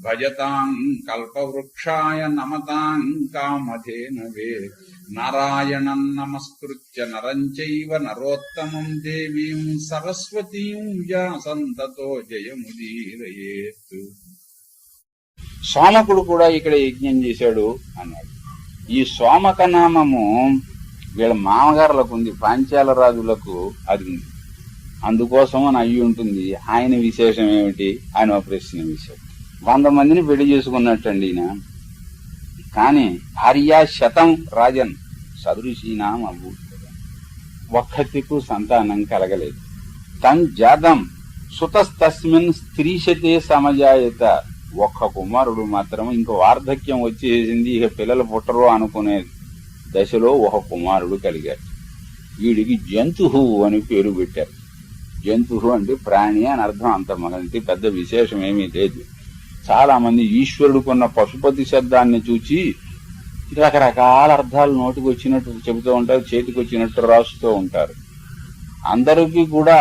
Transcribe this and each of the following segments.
భజతాం కల్పవృక్షాయ నమతాం కామధేనవే నారాయణం నమస్కృత్య నరం చైవ నరోత్తమం దేవీం సరస్వతీం వ్యాసం జయముదీరయేత్ సోమకుడు కూడా ఇక్కడ యజ్ఞం చేశాడు అన్నాడు. ఈ సోమక నామము వీళ్ళ మామగారులకు ఉంది పాంచాల రాజులకు అది ఉంది. అందుకోసం అని అయ్యి ఉంటుంది ఆయన విశేషం ఏమిటి? ఆయన ప్రశ్న విశేషం వంద మందిని పెళ్ళి చేసుకున్నట్టండి ఈయన. కానీ భార్య శతం రాజన్ సదృశీనాం అభూత. ఒక్కతికు సంతానం కలగలేదు. తన్ జాతం సుతస్తస్మిన్ స్త్రీశతే సమజాయత. ఒక్క కుమారుడు మాత్రం ఇంక వార్ధక్యం వచ్చేసింది ఇక పిల్లలు పుట్టరు అనుకునే దశలో ఒక కుమారుడు కలిగాడు. వీడికి జంతుహు అని పేరు పెట్టారు. జంతువు అంటే ప్రాణి అని అర్థం అంత మనకి పెద్ద విశేషం ఏమీ లేదు. చాలా మంది ఈశ్వరుడుకున్న పశుపతి శబ్దాన్ని చూచి రకరకాల అర్థాలు నోటికి వచ్చినట్టు చెబుతూ ఉంటారు చేతికి వచ్చినట్టు రాస్తూ ఉంటారు. అందరికీ కూడా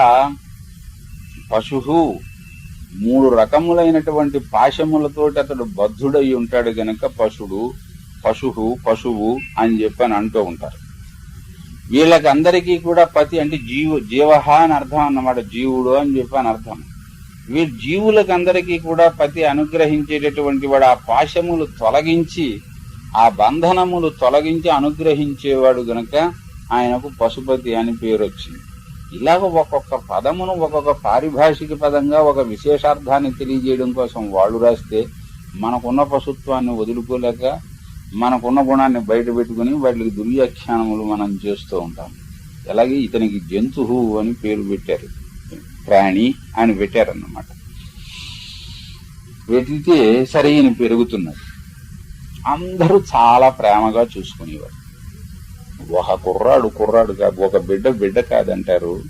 పశువు మూడు రకములైనటువంటి పాశములతోటి అతడు బద్ధుడై ఉంటాడు గనక పశుడు పశువు పశువు అని చెప్పని అంటూ ఉంటారు. వీళ్ళకి అందరికీ కూడా పతి అంటే జీవ జీవహ అని అర్థం అన్నమాట జీవుడు అని చెప్పని అర్థం. వీరు జీవులకు అందరికీ కూడా పతి అనుగ్రహించేటటువంటి వాడు ఆ పాశములు తొలగించి ఆ బంధనములు తొలగించి అనుగ్రహించేవాడు గనక ఆయనకు పశుపతి అని పేరు వచ్చింది ఇలాగ ఒక్కొక్క పదమును ఒక్కొక్క పారిభాషిక పదంగా ఒక విశేషార్థాన్ని తెలియజేయడం కోసం వాళ్ళు రాస్తే మనకున్న పశుత్వాన్ని వదులుకోలేక మనకున్న గుణాన్ని బయట పెట్టుకుని వాటికి దుర్వ్యాఖ్యానములు మనం చేస్తూ ఉంటాం. అలాగే ఇతనికి జంతువు అని పేరు పెట్టారు. ప్రాణి అని పెట్టారన్నమాట. పెట్టితే సరే ఈయన పెరుగుతున్నది అందరూ చాలా ప్రేమగా చూసుకునేవారు. ఒక కుర్రాడు కుర్రాడు కాదు ఒక బిడ్డ బిడ్డ కాదంటారు.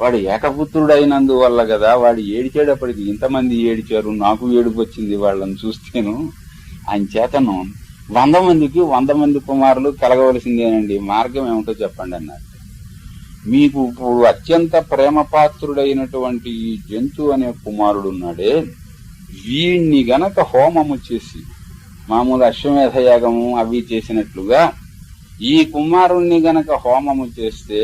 వాడు ఏకపుత్రుడు అయినందువల్ల కదా వాడు ఏడిచేటప్పటికి ఇంతమంది ఏడిచారు నాకు ఏడుపు వచ్చింది వాళ్ళని చూస్తేను. ఆయన చేతను వంద మందికి వంద మంది కుమారులు కలగవలసిందేనండి. మార్గం ఏమిటో చెప్పండి అన్నారు. మీకు ఇప్పుడు అత్యంత ప్రేమపాత్రుడైనటువంటి ఈ జంతు అనే కుమారుడు ఉన్నాడే వీణ్ణి గనక హోమము చేసి మామూలు అశ్వమేధ యాగము అవి చేసినట్లుగా ఈ కుమారుణ్ణి గనక హోమము చేస్తే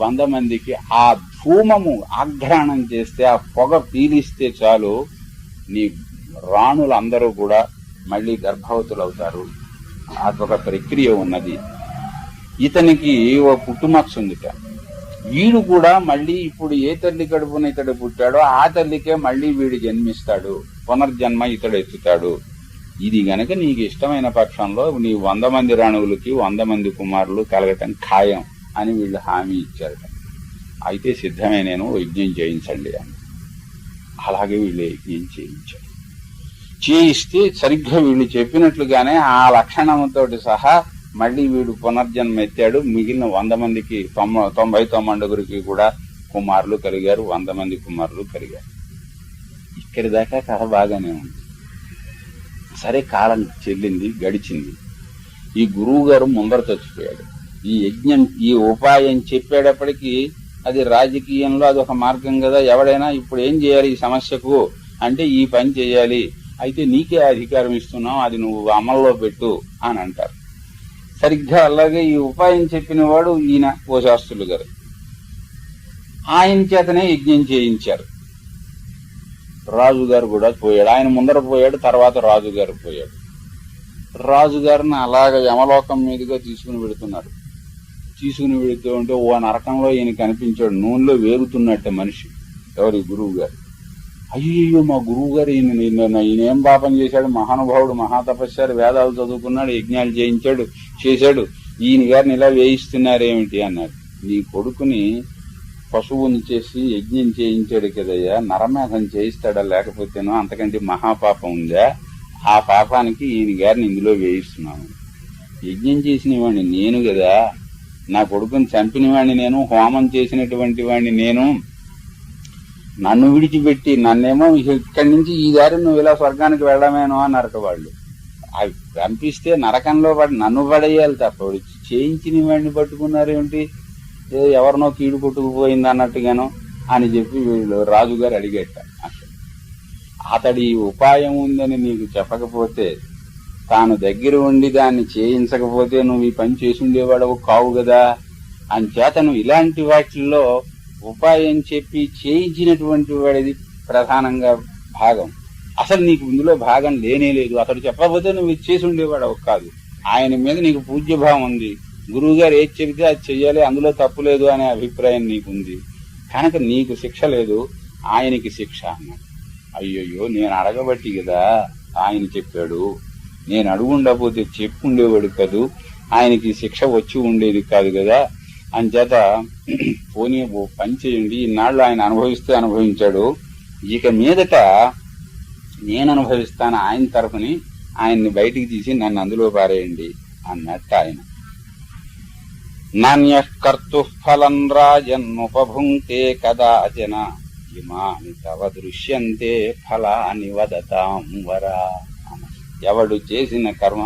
వంద మందికి ఆ ధూమము ఆఘ్రాణం చేస్తే ఆ పొగ పీలిస్తే చాలు నీ రాణులందరూ కూడా మళ్ళీ గర్భవతులు అవుతారు అదొక ప్రక్రియ ఉన్నది. ఇతనికి ఓ పుట్టుమచ్చ ఉందిట. వీడు కూడా మళ్ళీ ఇప్పుడు ఏ తల్లి కడుపున ఇతడు పుట్టాడో ఆ తల్లికే మళ్ళీ వీడు జన్మిస్తాడు. పునర్జన్మ ఇతడు ఎత్తుతాడు. ఇది గనక నీకు ఇష్టమైన పక్షంలో నీ వంద మంది రాణువులకి వంద మంది కుమారులు కలగటం ఖాయం అని వీళ్ళు హామీ ఇచ్చారట. అయితే సిద్ధమే నేను యజ్ఞం చేయించండి అని. అలాగే వీళ్ళు యజ్ఞం చేయించారు. చేయిస్తే సరిగ్గా వీళ్ళు చెప్పినట్లుగానే ఆ లక్షణంతో సహా మళ్ళీ వీడు పునర్జన్మ ఎత్తాడు. మిగిలిన వంద మందికి తొంభై తొంభై తొమ్మిదిగురికి కూడా కుమారులు కలిగారు. వంద మంది కుమారులు కలిగారు. ఇక్కడి దాకా కథ బాగానే ఉంది. సరే కాలం చెల్లింది గడిచింది. ఈ గురువు గారు ముందర చచ్చిపోయాడు. ఈ యజ్ఞం ఈ ఉపాయం చెప్పేటప్పటికీ అది రాజకీయంలో అది ఒక మార్గం కదా. ఎవడైనా ఇప్పుడు ఏం చేయాలి ఈ సమస్యకు? అంటే ఈ పని చేయాలి. అయితే నీకే అధికారం ఇస్తున్నాం. అది నువ్వు అమల్లో పెట్టు అని అంటారు. సరిగ్గా అలాగే ఈ ఉపాయం చెప్పిన వాడు ఈయన ఓ శాస్త్రులు గారు. ఆయన చేతనే యజ్ఞం చేయించారు. రాజుగారు కూడా పోయాడు. ఆయన ముందర పోయాడు తర్వాత రాజుగారు పోయాడు. రాజుగారిని అలాగ యమలోకం మీదుగా తీసుకుని పెడుతున్నారు తీసుకుని పెడుతూ ఉంటే ఓ నరకంలో ఈయన కనిపించాడు. నూనెలో వేగుతున్నట్టే మనిషి. ఎవరి? గురువు గారు అయ్యో మా గురువు గారు ఈయన ఈయన ఏం పాపం చేశాడు? మహానుభావుడు మహాతపస్సారి వేదాలు చదువుకున్నాడు యజ్ఞాలు చేయించాడు. చేశాడు. ఈయన గారిని ఇలా వేయిస్తున్నారేమిటి అన్నారు నీ కొడుకుని పశువుని చేసి యజ్ఞం చేయించాడు కదయ్యా. నరమేధం చేయిస్తాడా లేకపోతేనో అంతకంటే మహాపాపం ఉందా? ఆ పాపానికి ఈయన గారిని ఇందులో వేయిస్తున్నాను యజ్ఞం చేసిన వాడిని నేను కదా. నా కొడుకుని చంపిన వాడిని నేను హోమం చేసినటువంటి వాడిని నేను. నన్ను విడిచిపెట్టి నన్నేమో ఇక్కడి నుంచి ఈ దారి నువ్వు ఇలా స్వర్గానికి వెళ్ళమేనో అన్నారు వాళ్ళు. అవి పంపిస్తే నరకంలో పడి నన్ను పడేయాలి తప్ప. చేయించిన వాడిని పట్టుకున్నారేమిటి ఏదో ఎవరినో కీడు కొట్టుకుపోయింది అన్నట్టుగాను అని చెప్పి వీళ్ళు రాజుగారు అడిగేట. అతడి ఉపాయం ఉందని నీకు చెప్పకపోతే తాను దగ్గర ఉండి దాన్ని చేయించకపోతే నువ్వు ఈ పని చేసి ఉండేవాడవు కావు కదా అని నువ్వు ఇలాంటి వాటిల్లో ఉపాయం చెప్పి చేయించినటువంటి వాడిది ప్రధానంగా భాగం. అసలు నీకు ఇందులో భాగం లేనే లేదు. అతడు చెప్పకపోతే నువ్వు ఇది చేసి ఉండేవాడవు కాదు. ఆయన మీద నీకు పూజ్యభావం ఉంది. గురువు గారు ఏది చెబితే అది చెయ్యాలి. అందులో తప్పు లేదు అనే అభిప్రాయం నీకుంది. కనుక నీకు శిక్ష లేదు. ఆయనకి శిక్ష అన్నాడు. అయ్యయ్యో నేను అడగబట్టి కదా ఆయన చెప్పాడు. నేను అడుగుండకపోతే చెప్పుండేవాడు కదూ? ఆయనకి శిక్ష వచ్చి ఉండేది కాదు కదా. అంచేత పోనీ పని చేయండి. ఈనాళ్ళు ఆయన అనుభవిస్తే అనుభవించాడు. ఇక మీదట నేను అనుభవిస్తాను ఆయన తరఫుని ఆయన్ని బయటికి తీసి నన్ను అందులో పారేయండి అన్నట్టు ఆయన. నాణ్యకర్తు ఫలం రాజన్నుపభుంక్తే కదాచన ఇమాని తవ దృశ్యంతే ఫలాని వదతాం వరా ఎవడు చేసిన కర్మ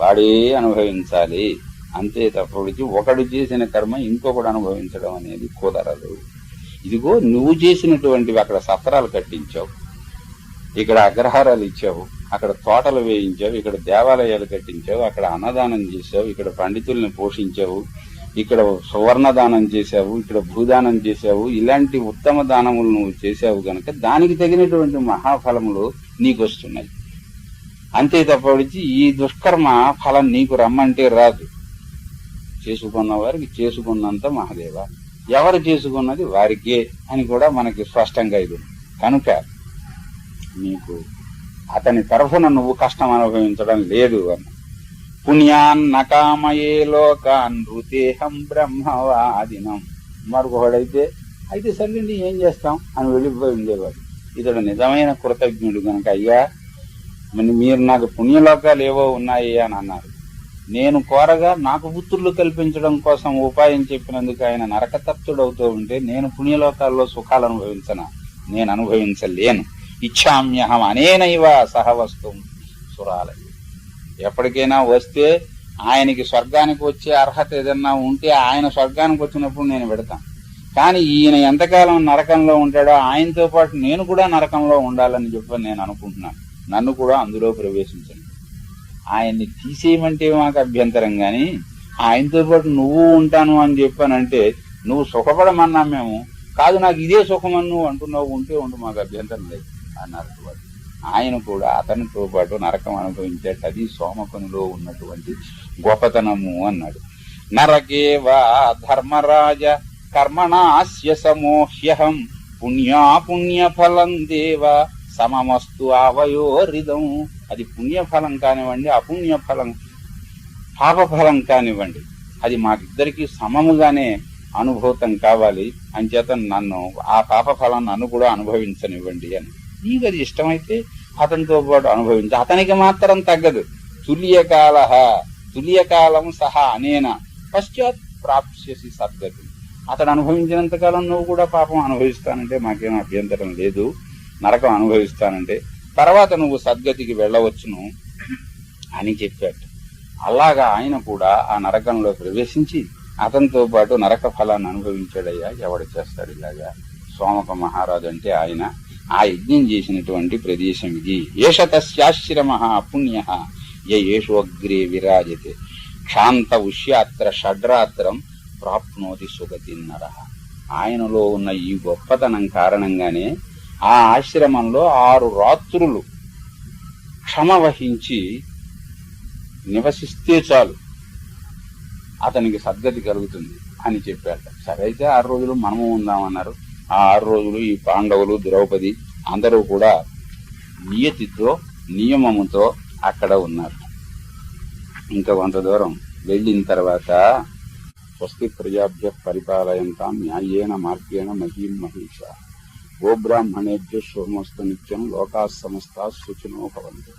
వాడే అనుభవించాలి అంతే తప్పటి ఒకడు చేసిన కర్మ ఇంకొకడు అనుభవించడం అనేది కుదరదు. ఇదిగో నువ్వు చేసినటువంటివి అక్కడ సత్రాలు కట్టించావు. ఇక్కడ అగ్రహారాలు ఇచ్చావు అక్కడ తోటలు వేయించావు ఇక్కడ దేవాలయాలు కట్టించావు అక్కడ అన్నదానం చేసావు ఇక్కడ పండితుల్ని పోషించావు ఇక్కడ సువర్ణదానం చేశావు ఇక్కడ భూదానం చేశావు ఇలాంటి ఉత్తమ దానములు నువ్వు చేశావు గనక దానికి తగినటువంటి మహాఫలములు నీకు వస్తున్నాయి. అంతే తప్పడిచి ఈ దుష్కర్మ ఫలం నీకు రమ్మంటే రాదు. చేసుకున్న వారికి చేసుకున్నంత మహాదేవ. ఎవరు చేసుకున్నది వారికే అని కూడా మనకి స్పష్టంగా ఇది కనుక నీకు. అతని తరఫున నువ్వు కష్టం అనుభవించడం లేదు అని. పుణ్యాన్న కామయే లోకాన్ రుతేహం బ్రహ్మవాదినం. మరొకడైతే అయితే సర్లేండి ఏం చేస్తాం? అని వెళ్ళిపోయి ఉండేవాడు. ఇతడు నిజమైన కృతజ్ఞుడు కనుక అయ్యా మరి మీరు నాకు పుణ్యలోకాలు ఏవో ఉన్నాయి అని అన్నారు. నేను కోరగా నాకు పుత్రులు కల్పించడం కోసం ఉపాయం చెప్పినందుకు ఆయన నరకతప్తుడవుతూ ఉంటే నేను పుణ్యలోకాల్లో సుఖాలు అనుభవించను? నేను అనుభవించలేను. ఇచ్చామ్యహం అనేనైవ సహవస్తు సురాలయ ఎప్పటికైనా వస్తే ఆయనకి స్వర్గానికి వచ్చే అర్హత ఏదన్నా ఉంటే ఆయన స్వర్గానికి వచ్చినప్పుడు నేను పెడతాను. కానీ ఈయన ఎంతకాలం నరకంలో ఉంటాడో ఆయనతో పాటు నేను కూడా నరకంలో ఉండాలని చెప్పి నేను అనుకుంటున్నాను. నన్ను కూడా అందులో ప్రవేశించండి. ఆయన్ని తీసేయమంటే మాకు అభ్యంతరం కానీ ఆయనతో పాటు నువ్వు ఉంటాను అని చెప్పానంటే నువ్వు సుఖపడమన్నా మేము. కాదు నాకు ఇదే సుఖమని నువ్వు అంటున్నావు ఉంటే ఉండు మాకు అభ్యంతరం లేదు. అన్నారు. వాడు ఆయన కూడా అతనితో పాటు నరకం అనుభవించేట అది సోమకునిలో ఉన్నటువంటి గొప్పతనము అన్నాడు. నరకేవా ధర్మరాజ కర్మణాస్య సమోహ్యహం పుణ్యా దేవ సమమస్తు ఆవయోరిదం అది పుణ్యఫలం కానివ్వండి అపుణ్యఫలం పాపఫలం కానివ్వండి. అది మాకిద్దరికి సమముగానే అనుభూతం కావాలి. అంచేత నన్ను ఆ పాపఫలం నన్ను కూడా అనుభవించనివ్వండి అని. నీకు అది ఇష్టమైతే అతనితో పాటు అనుభవించి. అతనికి మాత్రం తగ్గదు. తుల్యకాల తుల్యకాలం సహా అనేన పశ్చాత్ ప్రాప్స్యసి సద్గతి. అతడు అనుభవించినంత కాలం నువ్వు కూడా పాపం అనుభవిస్తానంటే మాకేం అభ్యంతరం లేదు. నరకం అనుభవిస్తానంటే. తర్వాత నువ్వు సద్గతికి వెళ్ళవచ్చును అని చెప్పాడు. అలాగా ఆయన కూడా ఆ నరకంలో ప్రవేశించి అతనితో పాటు నరక ఫలాన్ని అనుభవించాడయ్యా ఎవడు చేస్తాడు ఇలాగా? సోమక మహారాజు అంటే ఆయన. ఆ యజ్ఞం చేసినటువంటి ప్రదేశం ఇది. ఏష తస్యాశ్రమ పుణ్య యేషోగ్రే విరాజతే. క్షాంత ఉష్యాత్ర షడ్రాత్రం ప్రాప్నోతి సుగతిన్నర నర. ఆయనలో ఉన్న ఈ గొప్పతనం కారణంగానే ఆ ఆశ్రమంలో ఆరు రాత్రులు క్షమ వహించి నివసిస్తే చాలు. అతనికి సద్గతి కలుగుతుంది అని చెప్పాట సరే అయితే ఆరు రోజులు మనము ఉందామన్నారు. ఆ ఆరు రోజులు ఈ పాండవులు ద్రౌపది అందరూ కూడా నియతితో నియమముతో అక్కడ ఉన్నారు. ఇంకా కొంత దూరం వెళ్ళిన తర్వాత స్వస్తి ప్రజాభ్య పరిపాలయంతాం న్యాయేన మార్గేణ మహీం మహిష. గోబ్రాహ్మణేభ్య శుభమస్తు నిత్యం లోకా సమస్త సూచనోపవంతు